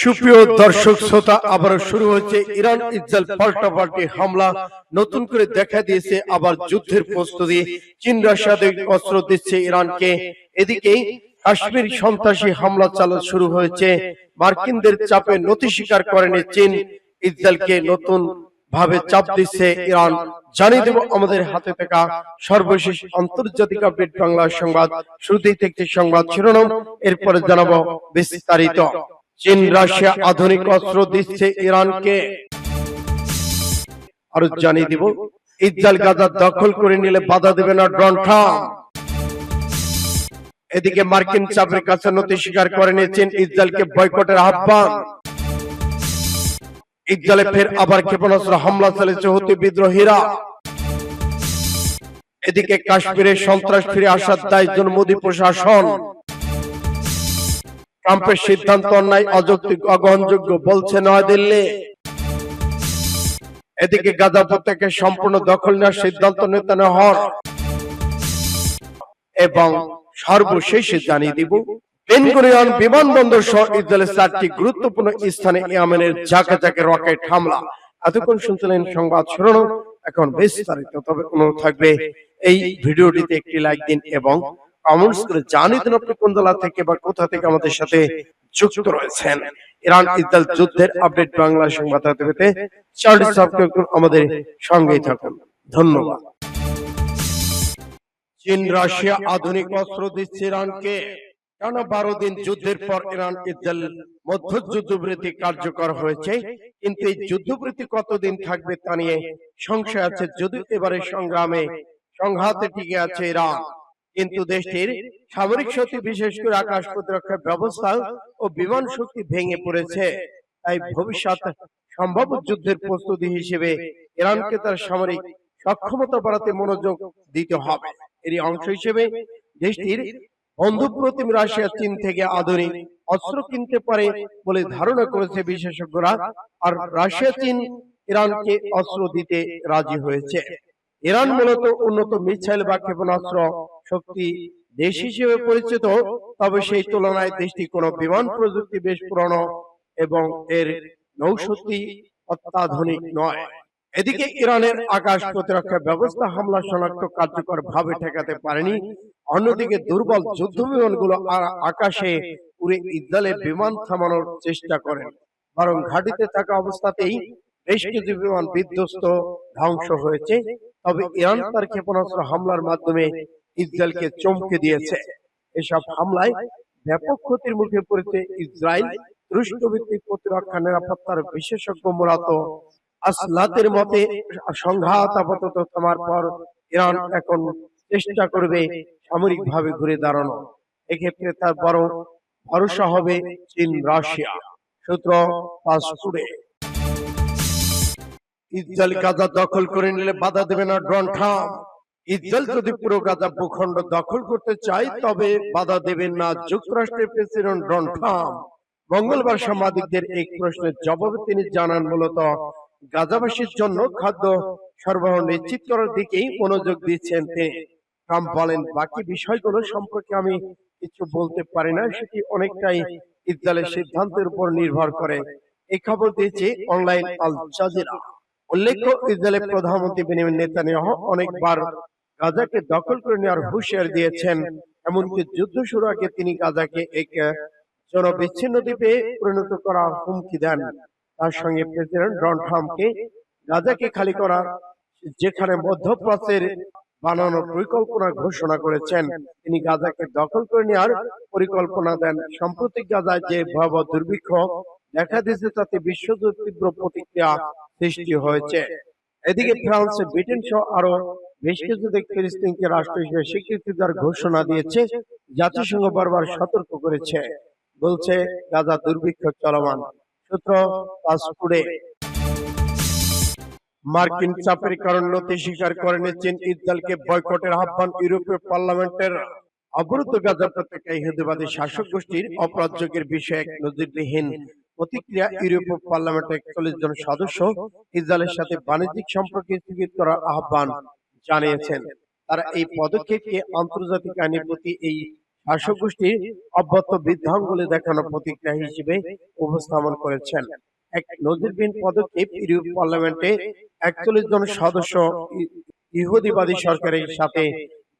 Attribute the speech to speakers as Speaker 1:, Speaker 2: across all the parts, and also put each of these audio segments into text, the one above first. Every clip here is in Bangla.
Speaker 1: সুপ্রিয় দর্শক শ্রোতা আবারও শুরু হচ্ছে ইরান ইসরায়েল পাল্টাপাল্টি হামলা নতুন করে দেখা দিয়েছে আবার যুদ্ধের প্রস্তুতি চীন রাশিয়াদের অস্ত্র দিচ্ছে ইরানকে এদিকে কাশ্মীর সন্ত্রাসী হামলা চালা শুরু হয়েছে মার্কিনদের চাপে নথি স্বীকার করেনি চীন ইসরায়েলকে নতুন ভাবে চাপ দিচ্ছে ইরান জানিয়ে দেব আমাদের হাতে থাকা সর্বশেষ আন্তর্জাতিক আপডেট বাংলা সংবাদ শুরুতেই থেকে সংবাদ শিরোনাম এরপরে জানাবো বিস্তারিত চীন রাশিয়া আধুনিক অস্ত্র দিচ্ছে ইরানকে আরো জানিয়ে দিব ইজাল গাজার দখল করে নিলে বাধা দেবে না ড্রোন এদিকে মার্কিন চাপের কাছে নথি স্বীকার করে চীন ইজালকে বয়কটের আহ্বান ইজালে ফের আবার ক্ষেপণাস্ত্র হামলা চালিয়েছে হতে বিদ্রোহীরা এদিকে কাশ্মীরে সন্ত্রাস ফিরে আসার দায় মোদী প্রশাসন ট্রাম্পের সিদ্ধান্ত অন্যায় অযৌক্তিক অগ্রহণযোগ্য বলছে নয়াদিল্লি এদিকে গাজা উপত্যকে সম্পূর্ণ দখল নেওয়ার সিদ্ধান্ত নিতে হন এবং সর্বশেষে জানিয়ে দিব বিমানবন্দর সহ ইসরায়েলের চারটি গুরুত্বপূর্ণ স্থানে ইয়ামেনের ঝাঁকে ঝাঁকে রকেট হামলা এতক্ষণ শুনছিলেন সংবাদ শুনানো এখন বিস্তারিত তবে অনুরোধ থাকবে এই ভিডিওটিতে একটি লাইক দিন এবং কমেন্টস করে জানিয়ে দিন আপনি কোন থেকে বা কোথা থেকে আমাদের সাথে যুক্ত রয়েছেন ইরান ইসরায়েল যুদ্ধের আপডেট বাংলা সংবাদ পেতে সাবস্ক্রাইব আমাদের সঙ্গেই থাকুন ধন্যবাদ চীন রাশিয়া আধুনিক অস্ত্র দিচ্ছে ইরানকে কেন বারো দিন যুদ্ধের পর ইরান ইসরায়েল মধ্য যুদ্ধবৃত্তি কার্যকর হয়েছে কিন্তু এই যুদ্ধবৃত্তি কতদিন থাকবে তা নিয়ে সংশয় আছে যদি এবারে সংগ্রামে সংঘাতে টিকে আছে ইরান কিন্তু দেশটির সামরিক শক্তি বিশেষ করে আকাশ প্রতিরক্ষা ব্যবস্থা ও বিমান শক্তি ভেঙে পড়েছে তাই ভবিষ্যৎ সম্ভব যুদ্ধের প্রস্তুতি হিসেবে ইরানকে তার সামরিক সক্ষমতা বাড়াতে মনোযোগ দিতে হবে এরই অংশ হিসেবে দেশটির বন্ধুপ্রতিম রাশিয়া চীন থেকে আধুনিক অস্ত্র কিনতে পারে বলে ধারণা করেছে বিশেষজ্ঞরা আর রাশিয়া চীন ইরানকে অস্ত্র দিতে রাজি হয়েছে ইরান মূলত উন্নত মিসাইল বা ক্ষেপণাস্ত্র শক্তি দেশ হিসেবে পরিচিত তবে সেই তুলনায় দেশটি কোনো বিমান প্রযুক্তি বেশ পুরনো এবং এর নৌশক্তি অত্যাধুনিক নয় এদিকে ইরানের আকাশ প্রতিরক্ষা ব্যবস্থা হামলা শনাক্ত কার্যকর ভাবে ঠেকাতে পারেনি অন্যদিকে দুর্বল যুদ্ধ বিমানগুলো আকাশে উড়ে ইদ্দালে বিমান থামানোর চেষ্টা করেন বরং ঘাটিতে থাকা অবস্থাতেই বেশ কিছু বিমান বিধ্বস্ত ধ্বংস হয়েছে তবে ইরান তার ক্ষেপণাস্ত্র হামলার মাধ্যমে ইসরায়েলকে চমকে দিয়েছে এসব হামলায় ব্যাপক ক্ষতির মুখে পড়েছে ইসরায়েল তুরস্ক ভিত্তিক প্রতিরক্ষা নিরাপত্তার বিশেষজ্ঞ মূলত আসলাতের মতে সংঘাত আপাতত থামার পর ইরান এখন চেষ্টা করবে সামরিকভাবে ঘুরে দাঁড়ানো এক্ষেত্রে তার বড় ভরসা হবে চীন রাশিয়া সূত্র পাসপুরে ইসরায়েল গাজা দখল করে নিলে বাধা দেবে না ড্রন ট্রাম্প ইসরায়েল যদি পুরো গাজা ভূখণ্ড দখল করতে চায় তবে বাধা দেবেন না যুক্তরাষ্ট্রের প্রেসিডেন্ট ডোনাল্ড ট্রাম্প মঙ্গলবার সাংবাদিকদের এক প্রশ্নের জবাবে তিনি জানান মূলত গাজাবাসীর জন্য খাদ্য সরবরাহ নিশ্চিত করার দিকেই মনোযোগ দিচ্ছেন তিনি ট্রাম্প বলেন বাকি বিষয়গুলো সম্পর্কে আমি কিছু বলতে পারি না সেটি অনেকটাই ইসরায়েলের সিদ্ধান্তের উপর নির্ভর করে এই খবর দিয়েছে অনলাইন আল জাজিরা উল্লেখ্য ইসরায়েলের প্রধানমন্ত্রী বেনিয়ামিন নেতানিয়াহ অনেকবার গাজাকে দখল করে নেওয়ার হুঁশিয়ার দিয়েছেন এমনকি যুদ্ধ শুরু আগে তিনি গাজাকে এক জনবিচ্ছিন্ন দ্বীপে পরিণত করার হুমকি দেন তার সঙ্গে প্রেসিডেন্ট ডন ট্রাম্পকে গাজাকে খালি করা যেখানে মধ্যপ্রাচ্যের বানানোর পরিকল্পনা ঘোষণা করেছেন তিনি গাজাকে দখল করে নেওয়ার পরিকল্পনা দেন সম্প্রতি গাজায় যে ভয়াবহ দুর্ভিক্ষ দেখা দিয়েছে তাতে বিশ্বজুড়ে তীব্র প্রতিক্রিয়া সৃষ্টি হয়েছে এদিকে ফ্রান্স ব্রিটেন সহ আরো বেশ কিছু কিছুদিক ফিলিস্তিনকে রাষ্ট্র হিসেবে স্বীকৃতি দেওয়ার ঘোষণা দিয়েছে জাতিসংঘ বারবার সতর্ক করেছে বলছে গাজা দুর্ভিক্ষ চলমান সূত্র পাসপুরে মার্কিন চাপের কারণ নথি স্বীকার করেনি চীন ইসরায়েলকে বয়কটের আহ্বান ইউরোপীয় পার্লামেন্টের অবরুদ্ধ গাজা প্রত্যেকটা ইহুদিবাদী শাসক গোষ্ঠীর অপরাধযোগের বিষয়ে এক নজিরবিহীন প্রতিক্রিয়া ইউরোপীয় পার্লামেন্টের একচল্লিশ জন সদস্য ইসরায়েলের সাথে বাণিজ্যিক সম্পর্কে স্থগিত করার আহ্বান জানিয়েছেন তারা এই পদক্ষেপকে আন্তর্জাতিক আইনের প্রতি এই শাসক গোষ্ঠীর অব্যত বিধ্বঙ্গলে দেখানো প্রতিক্রিয়া হিসেবে উপস্থাপন করেছেন এক নজিরবিহীন পদক্ষেপ ইউরোপ পার্লামেন্টে একচল্লিশ জন সদস্য ইহুদিবাদী সরকারের সাথে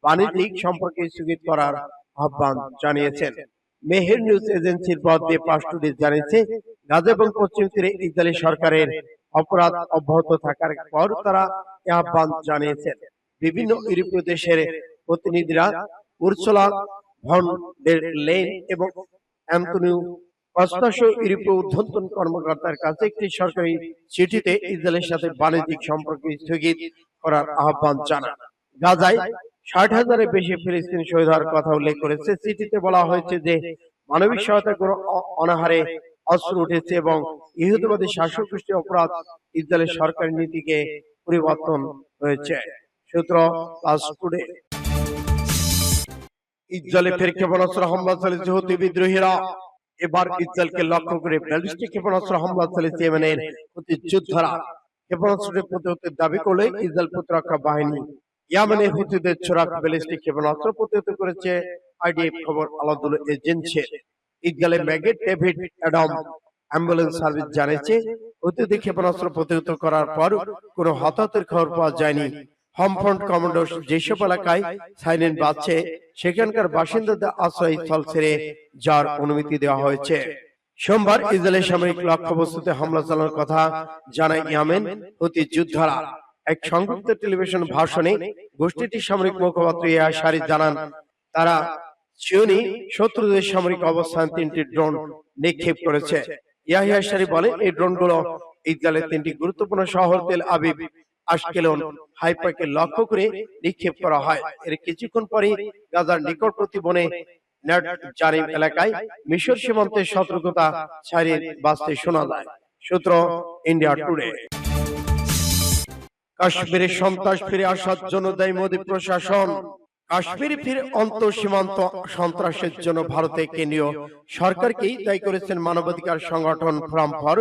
Speaker 1: বাণিজ্যিক সম্পর্কে স্থগিত করার আহ্বান জানিয়েছেন মেহের নিউজ এজেন্সির পদ দিয়ে পাশটুডি জানিয়েছে গাজা এবং পশ্চিম তীরে ইসরায়েলি সরকারের অপরাধ অব্যাহত থাকার পর তারা আহ্বান জানিয়েছেন বিভিন্ন ইউরোপীয় দেশের প্রতিনিধিরা উর্সুলা ভন ডের লেন এবং অ্যান্টনিও কস্তাসো ইউরোপীয় উদ্ধন্তন কর্মকর্তার কাছে একটি সরকারি চিঠিতে ইসরায়েলের সাথে বাণিজ্যিক সম্পর্ক স্থগিত করার আহ্বান জানান গাজায় ষাট হাজারের বেশি ফিলিস্তিন শহীদ হওয়ার কথা উল্লেখ করেছে চিঠিতে বলা হয়েছে যে মানবিক সহায়তা অনাহারে অস্ত্র উঠেছে এবং ইহুদিবাদী শাসক অপরাধ ইসরায়েলের সরকারি নীতিকে পরিবর্তন হয়েছে ಕ್ಷೇತ್ರ ಪಾಸ್ಕುಡೆ ইসরায়েলে ফের ক্ষেপণাস্ত্র হামলা চালিয়েছে হতে বিদ্রোহীরা এবার ইসরায়েলকে লক্ষ্য করে ব্যালিস্টিক ক্ষেপণাস্ত্র হামলা চালিয়েছে ইয়েমেনের মুক্তিযোদ্ধারা ক্ষেপণাস্ত্রে প্রতিহতের দাবি করলে ইজ্জাল প্রতিরক্ষা বাহিনী ইয়ামেনে হুতিদের ছোড়াক ব্যালিস্টিক ক্ষেপণাস্ত্র প্রতিহত করেছে আইডিএফ খবর আলাদুল এজেন্সি ইজ্জালে ম্যাগে ডেভিড অ্যাডাম অ্যাম্বুলেন্স সার্ভিস জানিয়েছে অতিথি ক্ষেপণাস্ত্র প্রতিহত করার পর কোনো হতাহতের খবর পাওয়া যায়নি হমফ্রন্ট কমান্ডো যেসব এলাকায় সাইলেন বাজছে সেখানকার বাসিন্দাদের আশ্রয়স্থল ছেড়ে যাওয়ার অনুমতি দেওয়া হয়েছে সোমবার ইসরায়েলের সামরিক লক্ষ্যবস্তুতে হামলা চালানোর কথা জানায় ইয়ামেন প্রতি যুদ্ধারা এক সংক্ষিপ্ত টেলিভিশন ভাষণে গোষ্ঠীটির সামরিক মুখপাত্র ইয়া শারি জানান তারা সিউনি শত্রুদের সামরিক অবস্থান তিনটি ড্রোন নিক্ষেপ করেছে ইয়াহিয়া শারি বলেন এই ড্রোনগুলো ইসরায়েলের তিনটি গুরুত্বপূর্ণ শহর তেল আবিব আশকেলন হাইপারকে লক্ষ্য করে নিক্ষেপ করা হয় এর কিছুক্ষণ পরে গাজার নিকটবর্তী বনে জারিম এলাকায় মিশর সীমান্তে সতর্কতা ছাড়িয়ে বাঁচতে শোনা যায় সূত্র ইন্ডিয়া টুডে কাশ্মীরে সন্ত্রাস ফিরে আসার জন্য দেয় মোদী প্রশাসন কাশ্মীর ফির অন্ত সীমান্ত সন্ত্রাসের জন্য ভারতে কেন্দ্রীয় সরকারকেই দায়ী করেছেন মানবাধিকার সংগঠন forum for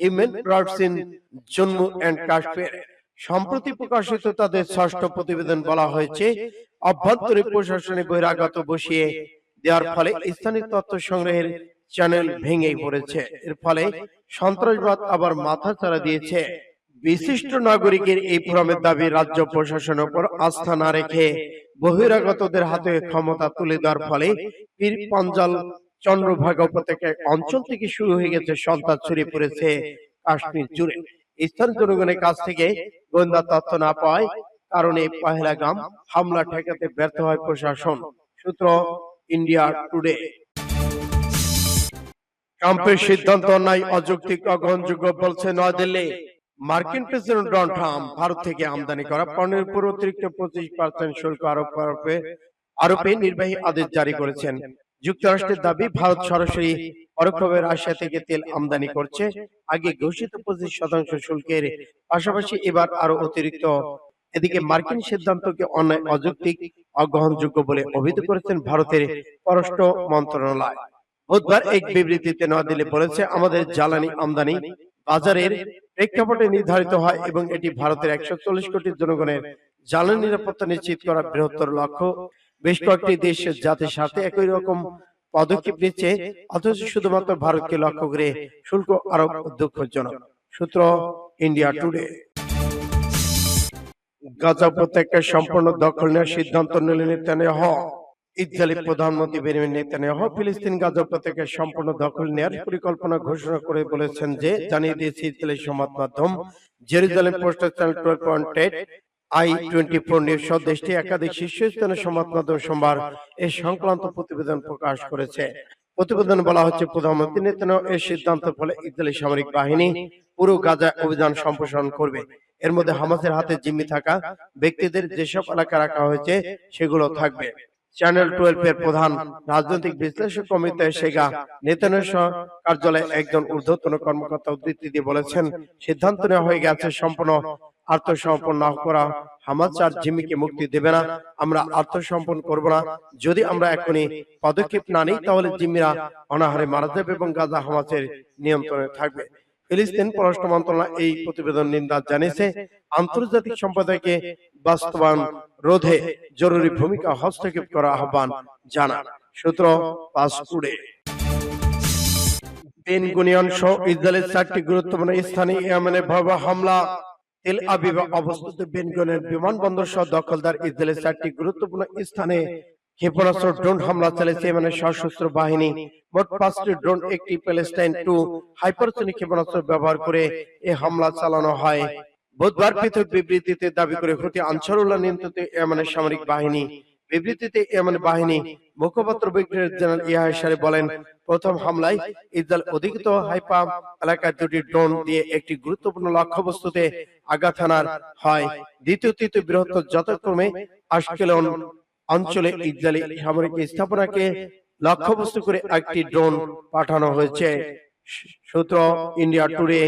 Speaker 1: human rights in Jammu and Kashmir সম্প্রতি প্রকাশিত তাদের ষষ্ঠ প্রতিবেদন বলা হয়েছে অভ্যন্তরে প্রশাসনে বহিরাগত বসিয়ে দেওয়ার ফলে স্থানীয় তথ্য সংগ্রহের চ্যানেল ভেঙে পড়েছে এর ফলে সন্ত্রাসবাদ আবার মাথা চাড়া দিয়েছে বিশিষ্ট নাগরিকের এই ফোরামের দাবি রাজ্য প্রশাসন উপর আস্থা না রেখে বহিরাগতদের হাতে ক্ষমতা তুলে দেওয়ার ফলে পীর পাঞ্জাল চন্দ্রভাগা উপত্যকায় অঞ্চল থেকে শুরু হয়ে গেছে সন্ত্রাস ছড়িয়ে পড়েছে কাশ্মীর জুড়ে স্থানীয় জনগণের কাছ থেকে গোয়েন্দা তথ্য না পাওয়ায় কারণে গ্রাম হামলা ঠেকাতে ব্যর্থ হয় প্রশাসন সূত্র ইন্ডিয়া টুডে ট্রাম্পের সিদ্ধান্ত নাই অযৌক্তিক অগ্রহণযোগ্য বলছে নয়াদিল্লি মার্কিন প্রেসিডেন্ট ডোনাল্ড ট্রাম্প ভারত থেকে আমদানি করা পণ্যের উপর অতিরিক্ত পঁচিশ পার্সেন্ট শুল্ক আরোপ আরোপে আরোপে নির্বাহী আদেশ জারি করেছেন যুক্তরাষ্ট্রের দাবি ভারত সরাসরি পরোক্ষভাবে রাশিয়া থেকে তেল আমদানি করছে আগে ঘোষিত পঁচিশ শতাংশ শুল্কের পাশাপাশি এবার আরো অতিরিক্ত এদিকে মার্কিন সিদ্ধান্তকে অন্যায় অযৌক্তিক অগ্রহণযোগ্য বলে অভিহিত করেছেন ভারতের পররাষ্ট্র মন্ত্রণালয় বুধবার এক বিবৃতিতে নয়াদিল্লি বলেছে আমাদের জ্বালানি আমদানি বাজারের প্রেক্ষাপটে নির্ধারিত হয় এবং এটি ভারতের একশো চল্লিশ কোটি জনগণের জ্বালানি নিরাপত্তা নিশ্চিত করা বৃহত্তর লক্ষ্য বেশ কয়েকটি দেশের জাতির সাথে একই রকম পদক্ষেপ নিচ্ছে অথচ শুধুমাত্র ভারতকে লক্ষ্য করে শুল্ক আরোপ দুঃখজনক সূত্র ইন্ডিয়া টুডে গাজা উপত্যকা সম্পূর্ণ দখল নেওয়ার সিদ্ধান্ত নিলেন নেতানিয়াহ ইসরায়েলের প্রধানমন্ত্রী বেনিমিন নেতানিয়াহ ফিলিস্তিন গাজা উপত্যকা সম্পূর্ণ দখল নেওয়ার পরিকল্পনা ঘোষণা করে বলেছেন যে জানিয়ে দিয়েছে ইসরায়েলের সংবাদ মাধ্যম জেরুজালেম পোস্টার channel twelve point i twenty four news সহ দেশটি একাধিক শীর্ষস্থানের সংবাদ মাধ্যম সোমবার এ সংক্রান্ত প্রতিবেদন প্রকাশ করেছে প্রতিবেদন বলা হচ্ছে প্রধানমন্ত্রী নেতানো এর সিদ্ধান্তের ফলে ইতালি সামরিক বাহিনী পুরো গাজা অভিযান সম্প্রসারণ করবে এর মধ্যে হামাসের হাতে জিম্মি থাকা ব্যক্তিদের যেসব এলাকা রাখা হয়েছে সেগুলো থাকবে চ্যানেল টুয়েলভ এর প্রধান রাজনৈতিক বিশ্লেষক কমিতে সেগা নেতানের কার্যালয়ে একজন ঊর্ধ্বতন কর্মকর্তা উদ্ধৃতি দিয়ে বলেছেন সিদ্ধান্ত নেওয়া হয়ে গেছে সম্পূর্ণ আত্মসমর্পণ না করা হামাস আর মুক্তি দেবে না আমরা আত্মসমর্পণ করব না যদি আমরা এখনই পদক্ষেপ না নিই তাহলে জিম্মিরা অনাহারে মারা যাবে এবং গাজা হামাচের নিয়ন্ত্রণে থাকবে ফিলিস্তিন পররাষ্ট্র মন্ত্রণালয় এই প্রতিবেদন নিন্দা জানিয়েছে আন্তর্জাতিক সম্প্রদায়কে বাস্তবায়ন রোধে জরুরি ভূমিকা হস্তক্ষেপ করা আহ্বান জানান সূত্র পাসপুরে বেনগুনিয়ন সহ ইসরায়েলের চারটি গুরুত্বপূর্ণ স্থানে ইয়েমেনে ভয়াবহ হামলা তেল আবিবে অবস্থিত বেনগুনিয়ন বিমানবন্দর সহ দখলদার ইসরায়েলের চারটি গুরুত্বপূর্ণ স্থানে ক্ষেপণাস্ত্র ড্রোন হামলা চালিয়েছে সশস্ত্র বাহিনী মোট পাঁচটি ড্রোন একটি প্যালেস্টাইন টু হাইপারসনিক ক্ষেপণাস্ত্র ব্যবহার করে এ হামলা চালানো হয় বুধবার পৃথক বিবৃতিতে দাবি করে হুতি আনসারুল্লাহ নিয়ন্ত্রিত সামরিক বাহিনী বিবৃতিতে ইয়েমেন বাহিনী মুখপাত্র ব্রিগেডিয়ার জেনারেল ইয়াহিসারে বলেন প্রথম হামলায় ইসরায়েল অধিকৃত হাইপা এলাকায় দুটি ড্রোন দিয়ে একটি গুরুত্বপূর্ণ লক্ষ্যবস্তুতে আঘাত হানার হয় দ্বিতীয় তৃতীয় বৃহত্তর যথাক্রমে আশকেলন অঞ্চলে ইসরায়েলি সামরিক স্থাপনাকে লক্ষ্যবস্তু করে একটি ড্রোন পাঠানো হয়েছে সূত্র ইন্ডিয়া টুডে